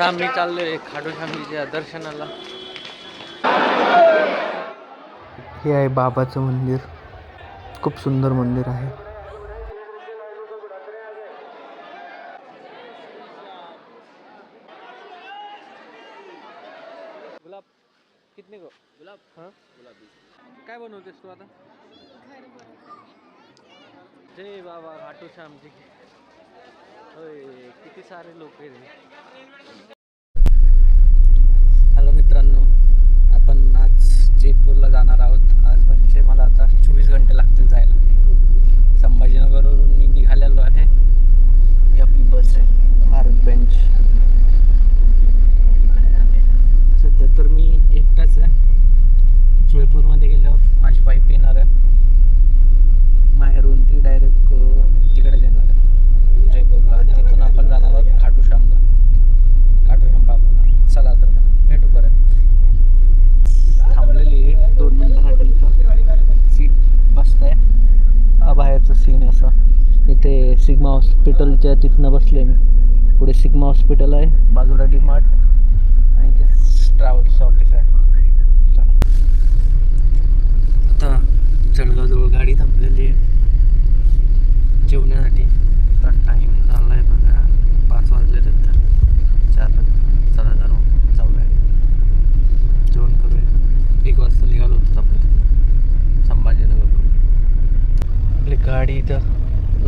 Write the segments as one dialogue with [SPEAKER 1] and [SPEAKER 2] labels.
[SPEAKER 1] आम्ही चाललोय खाडू श्यामीच्या दर्शनाला. हे आहे बाबाचं मंदिर. खूप सुंदर मंदिर आहे. गुलाब कितने को गुलाब हाँ? गुलाब काय बनवतेस तू आता? जय बाबा घाटू श्यामजी होय किती सारे लोक आहेत हॅलो मित्रांनो आपण आज जयपूरला जाणार आहोत. आज म्हणजे मला आता चोवीस घंटे लागतील जायला. संभाजीनगरवरून मी निघालेलो आहे. ही आपली बस आहे भारत बेंच सध्या तर मी एकटाच आहे जयपूरमध्ये गेल्यावर माझी वाईफ येणार आहे माहेरून ती डायरेक्ट तिकडे येणार आहे जयपूरला तिथून आपण जाणार आहोत खाटू श्यामला खाटू श्याम बाबाला चला तर मग भेटू परत थांबलेली आहे दोन मिनिटासाठी इथं सीट बसतंय हा बाहेरचं सीन आहे असं इथे सिग्मा हॉस्पिटलच्या तिथनं बसले मी. पुढे सिग्मा हॉस्पिटल आहे बाजूला डीमार्ट आणि ते ट्रॅव्हल्सचं ऑफिस आहे. आता जळगावजवळ गाडी थांबलेली आहे. जेवण्यासाठी आता टाईम झाला आहे बघा. पाच वाजले तर चार चला तर चालू जाऊया. जेवण करूया. एक वाजता निघालो होतो आपण संभाजीनगर. आपली गाडी इथं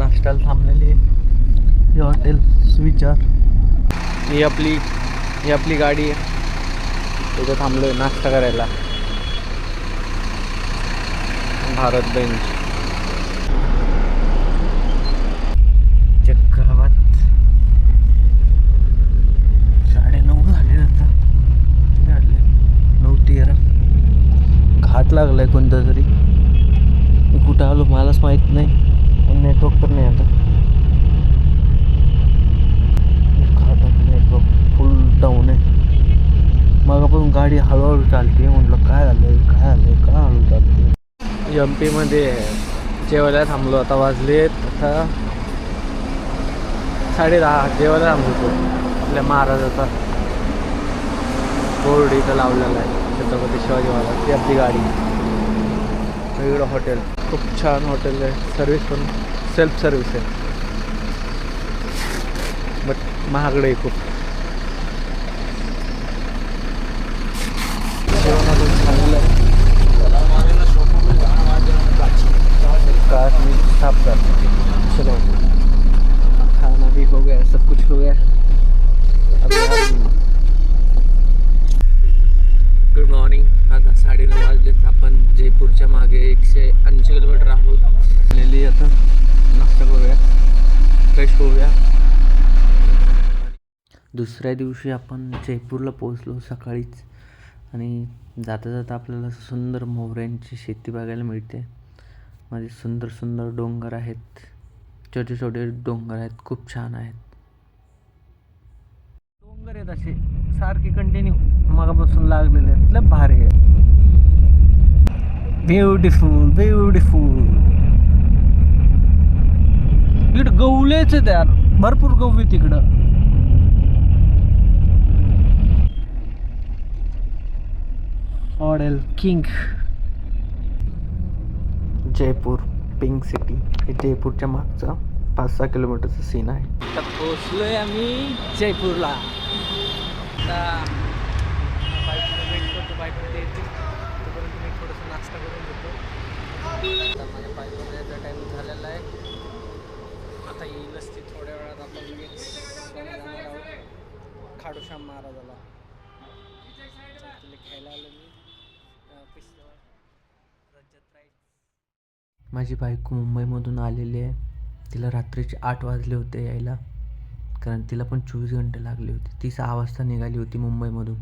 [SPEAKER 1] नाश्त्याला थांबलेली आहे. हे हॉटेल स्विचार. ही आपली ही आपली गाडी आहे. इथं थांबलो आहे नाश्ता करायला. भारत बेंच साडे नऊ झाले आता. नऊ तेरा. घाट लागलाय कोणता तरी. कुठं आलो मलाच माहीत नाही. नेटवर्क तर नाही आता. नेटवर्क फुल डाऊन आहे. मगापासून गाडी हळूहळू चालते म्हटलं काय झालंय काय झालंय का हळू चालते? एम पीमध्ये जेवायला थांबलो आता वाजले आता साडे दहा जेवायला थांबलो तो. आपल्या महाराजाचा बोर्ड इथं लावलेला आहे छत्रपती शिवाजी महाराज ती आपली गाडी. वेगळं हॉटेल खूप छान हॉटेल आहे. सर्विस पण सेल्फ सर्विस आहे. बट महागडे खूप जेवणातून चांगलं आहे कार में साफ कर चलो खाना भी हो गया सब कुछ हो गया अभी हम गुड मॉर्निंग आता साडेनऊ वाजलेत आपण जयपूरच्या मागे एकशे ऐंशी किलोमीटर आहोत आलेली आता नाश्ता करूया फ्रेश होऊया दुसऱ्या दिवशी आपण जयपूरला पोहोचलो सकाळीच. आणि जाता जाता आपल्याला सुंदर मोहऱ्यांची शेती बघायला मिळते. मध्ये सुंदर सुंदर डोंगर आहेत. छोटे छोटे डोंगर आहेत. खूप छान आहेत. डोंगर आहेत असे. सारखे कंटिन्यू मगापासून लागलेले आहेत. लय भारी आहे ब्युटिफुल ब्युटिफुल इकडं गवलेच आहेत यार. भरपूर गहू आहे तिकडं ऑडेल किंग जयपूर पिंक सिटी हे जयपूरच्या मागचा पाच सहा किलोमीटरचा सीन आहे. आता पोचलोय आम्ही जयपूरला. आता बाईकला वेट करतो बाईकमध्ये येते. तोपर्यंत मी थोडंसं नाश्ता करून घेतो. आता माझ्या बाईकवर यायचा टाईम झालेला आहे. आता येईलच ती थोड्या वेळात आपण लगेच जाणार आहोत. खाडूश्याम महाराजाला. घ्यायला आलो मी. माझी बायको मुंबईमधून आलेली आहे. तिला रात्रीचे आठ वाजले होते यायला. कारण तिला पण चोवीस घंटे लागले होते. ती सहा वाजता निघाली होती मुंबईमधून.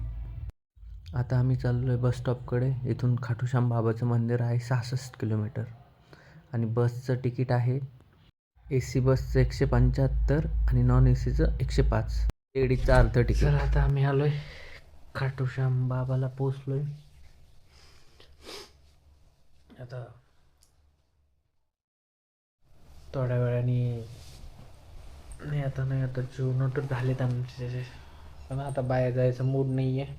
[SPEAKER 1] आता आम्ही चाललो आहे बस स्टॉपकडे. इथून खाटूश्याम बाबाचं मंदिर आहे सहासष्ट किलोमीटर. आणि बसचं तिकीट आहे ए सी बसचं एकशे पंच्याहत्तर आणि नॉन ए सीचं एकशे पाच. लेडीजचं अर्ध तिकीट. तर आता आम्ही आलो आहे खाटूश्याम बाबाला पोचलो आहे आता थोड्या वेळाने. नाही आता नाही आता. जेवण तर झालेत आमचे
[SPEAKER 2] पण आता बाहेर जायचं मूड नाही आहे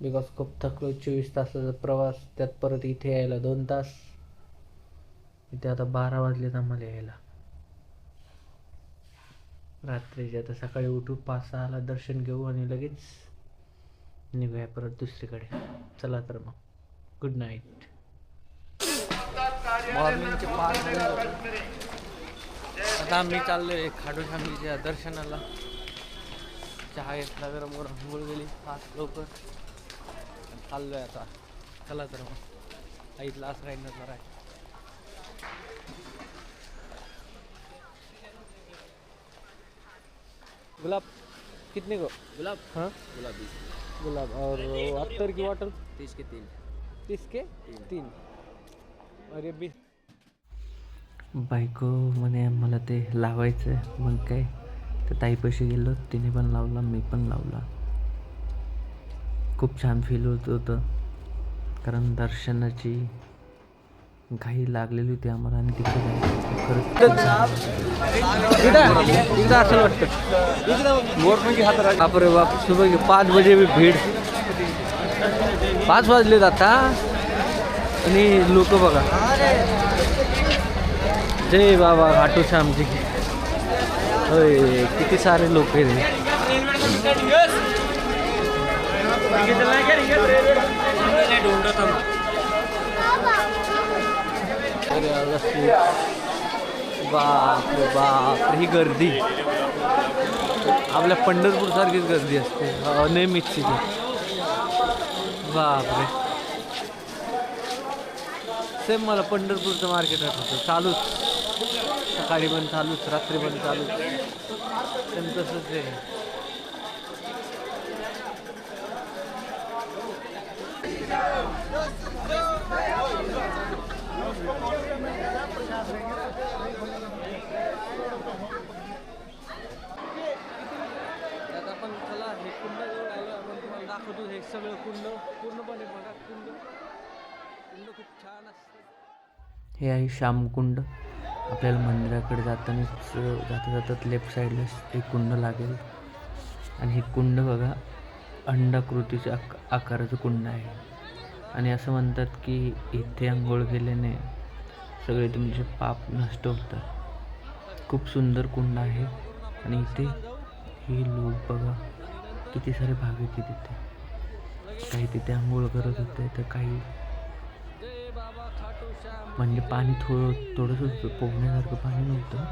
[SPEAKER 2] बिकॉज खूप थकलो चोवीस तासाचा प्रवास. त्यात परत इथे यायला दोन तास. इथे आता बारा वाजलेत आम्हाला यायला. रात्रीचे आता सकाळी उठू पाच सहाला दर्शन घेऊ आणि लगेच निघूया परत दुसरीकडे. चला तर मग. गुड नाईट मॉर्निंगचे पाच. आता आम्ही चाललोय खाडू श्यामीच्या दर्शनाला. चहा घेतला गरम गरम आंघोळ गेली. फास्ट लवकर. चाललोय आता. चला तर मग. आईतला असं काही नजर आहे गुलाब कितने को
[SPEAKER 1] गुलाब.
[SPEAKER 2] हाँ?
[SPEAKER 1] गुलाब. बीस
[SPEAKER 2] गुलाब. और अत्तर की बॉटल
[SPEAKER 1] तीस के तीन.
[SPEAKER 2] तीस के? तीन. ये बीस बायको म्हणे मला ते लावायचं आहे मग काय? तर ताईपाशी गेलो तिने पण लावला मी पण लावला. खूप छान फील होत होतं. कारण दर्शनाची घाई लागलेली होती आम्हाला आणि तिकडे असं वाटतं. बापरे बाप सुबह पाच बजे भी भीड. पाच वाजलेत आता. आणि लोक बघा जय बाबा घाटू श्यामजी की। होय किती सारे लोक आहेत बाप रे बाप ही गर्दी। आपल्या पंढरपूर सारखीच गर्दी असते। नेहमीच तिथे बाप रे। सेम मला पंढरपूरचं मार्केट आठवतं. चालूच. सकाळी पण चालूच रात्री पण चालूच. सेम तसंच आहे. आपण चला हे कुंड जवळ आलो आपण तुम्हाला दाखवतो हे सगळं कुंड. पूर्णपणे बघा कुंड. कुंड खूप छान असतं. हे आहे श्यामकुंड. आपल्याला मंदिराकडे जातानाच जाता जातात लेफ्ट साईडला एक कुंड लागेल. आणि हे कुंड बघा अंडाकृतीच्या आक आकाराचं कुंड आहे. आणि असं म्हणतात की इथे आंघोळ केल्याने सगळे तुमचे पाप नष्ट होतात. खूप सुंदर कुंड आहे. आणि इथे हे लोक बघा किती सारे भाग आहेत तिथे काही तिथे आंघोळ करत होते तर काही म्हणजे पाणी थोडं थोडंसं होतं पोहण्यासारखं पाणी नव्हतं.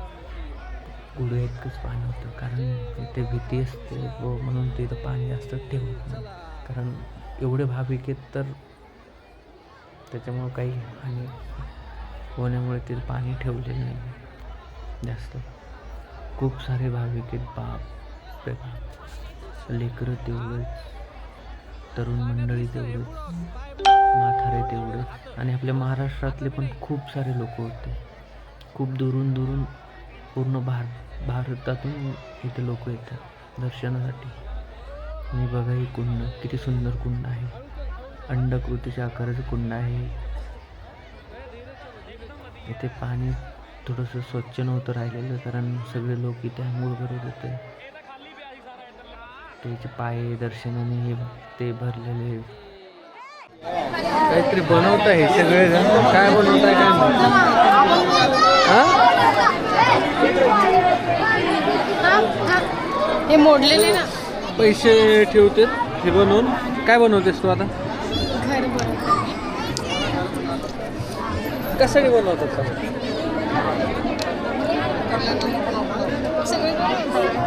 [SPEAKER 2] गुडू इतकंच पाणी होतं कारण तिथे भीती असते व म्हणून तिथं पाणी जास्त ठेवत नाही. कारण एवढे भाविक आहेत तर त्याच्यामुळं काही हानी होण्यामुळे तिथं पाणी ठेवलेलं नाही जास्त. खूप सारे भाविक आहेत बाप बाप. लेकरं तेवढंच. तरुण मंडळी तेवढंच म्हातारे तेवढंच आणि आपल्या महाराष्ट्रातले पण खूप सारे लोक होते. खूप दुरून दुरून पूर्ण भार भारतातून इथे लोक येतात दर्शनासाठी. आणि बघा ही कुंड किती सुंदर कुंड आहे. अंडकृतीच्या आकाराचं कुंड आहे. इथे पाणी थोडंसं स्वच्छ नव्हतं राहिलेलं कारण सगळे लोक इथे आंघोळ करत होते. त्याचे पाय दर्शनाने हे ते भरलेले काहीतरी बनवत आहे सगळे जण. काय बनवत आहे काय
[SPEAKER 3] हे? मोडलेले ना.
[SPEAKER 2] पैसे ठेवते हे बनवून. काय बनवतेस तू आता? कशासाठी बनवतात का?
[SPEAKER 3] सगळे
[SPEAKER 2] तुम्ही पण बनवा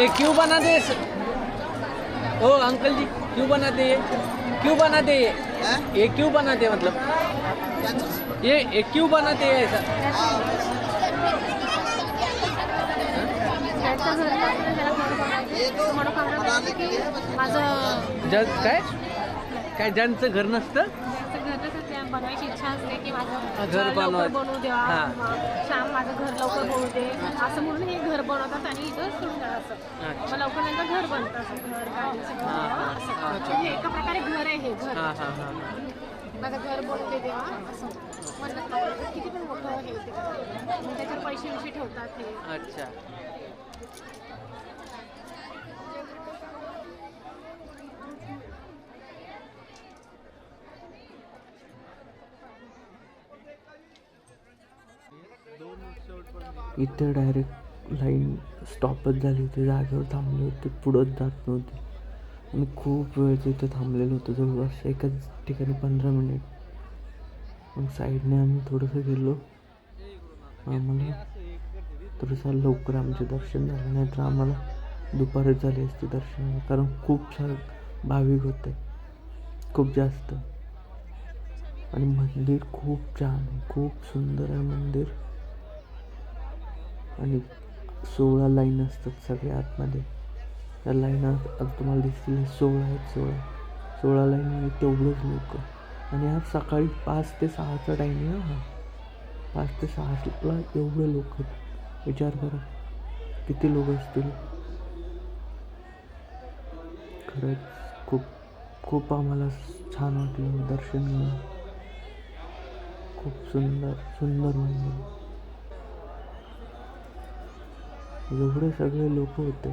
[SPEAKER 2] ये क्यों बनाते हैं स- ओ अंकल जी क्यों बनाते ये? क्यों बनाते ये? ये क्यों बनाते मतलब? ये ये क्यों बनाते हैं ऐसा?
[SPEAKER 3] माझं
[SPEAKER 2] काय? काय ज्यांचं घर नसतं?
[SPEAKER 3] बनवायची इच्छा असते की माझं
[SPEAKER 2] घर
[SPEAKER 3] लवकर
[SPEAKER 2] बनवा-
[SPEAKER 3] द्या.
[SPEAKER 2] हां.
[SPEAKER 3] श्याम माझं घर लवकर बनवू दे. असं म्हणून हे घर बनवतात आणि इथं सोडून जातात. मग लवकर घर बनतं असं. घर. असं. म्हणजे एका प्रकारे घर आहे हे घर. माझं घर बनवू दे देवा असं. म्हणत नाही. किती पण मोठं हे ते मग त्याच्यावर पैसे विषय ठेवतात हे
[SPEAKER 2] अच्छा इथं डायरेक्ट लाईन स्टॉपच झाली होती जागेवर थांबले होते पुढंच जात नव्हते आणि खूप वेळ तिथे थांबलेलो होतो जवळपास एकाच ठिकाणी पंधरा मिनिट मग साईडने आम्ही थोडंसं गेलो. आम्हाला थोडंसं लवकर आमचे दर्शन झाले नाही तर आम्हाला दुपारच झाली असते दर्शनाला कारण खूप सारे भाविक होते. खूप जास्त. आणि मंदिर खूप छान आहे. खूप सुंदर आहे मंदिर. आणि सोळा लाईन असतात सगळ्या आतमध्ये. त्या लाईन आता तुम्हाला दिसतील सोळा आहेत सोळा. सोळा लाईन आणि तेवढंच लोक. आणि आज सकाळी पाच ते सहाचा टाईम आहे हा. पाच ते सहाला एवढे लोक विचार करा किती लोक असतील? खरंच खूप खूप आम्हाला छान वाटलं दर्शन घेऊन. खूप सुंदर सुंदर मंदिर एवढे सगळे लोक होते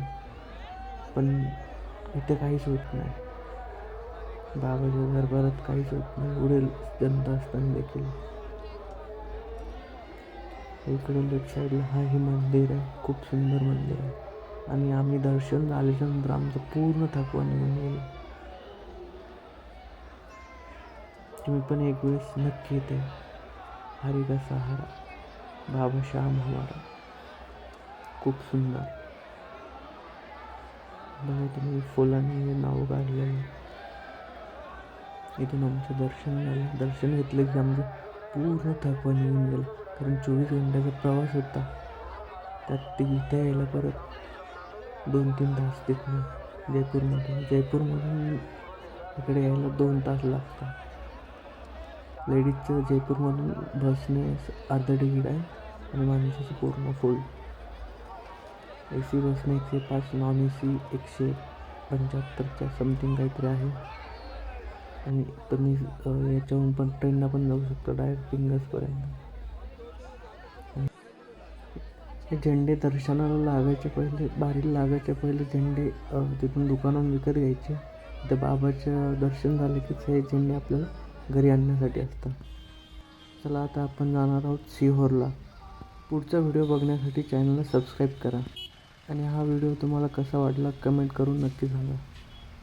[SPEAKER 2] पण इथे काहीच होत नाही. बाबाच्या दरबारात काहीच होत नाही. उडेल जनता असताना देखील. इकडून लेफ्ट साईडला हा हे मंदिर आहे. खूप सुंदर मंदिर आहे. आणि आम्ही दर्शन झाल्याच्यानंतर आमचं पूर्ण थकवा निघून गेला. तुम्ही पण एक वेळेस नक्की येते हरिका सहारा. बाबा श्याम हमारा. खूप सुंदर. बघा तुम्ही फुलांनी नाव काढलेलं इथून आमचं दर्शन झालं दर्शन घेतलं की आमचं पूर्ण थकवा निघून गेलं. कारण चोवीस घंट्याचा प्रवास होता. त्यात ते इथे यायला परत दोन तीन तास तिथनं जयपूरमधून जयपूरमधून इकडे यायला दोन तास लागतात. लेडीजचं जयपूरमधून बसने अर्धा तिकीट आहे आणि माणसाचं पूर्ण फुल ए सी बसने एकशे पाच नॉन ए सी एकशे पंच्याहत्तरच्या समथिंग काहीतरी आहे. आणि तुम्ही याच्याहून पण ट्रेनला पण जाऊ शकता डायरेक्ट पिंगसपर्यंत हे झेंडे दर्शनाला लागायचे पहिले बारीला लागायचे पहिले झेंडे तिथून दुकानातून विकत घ्यायचे. त्या बाबाचं दर्शन झालं की ते झेंडे आपल्याला घरी आणण्यासाठी असतात. चला आता आपण जाणार आहोत सिहोरला. पुढचा व्हिडिओ बघण्यासाठी चॅनलला सबस्क्राईब करा. आणि हा व्हिडिओ तुम्हाला कसा वाटला कमेंट करून नक्की सांगा.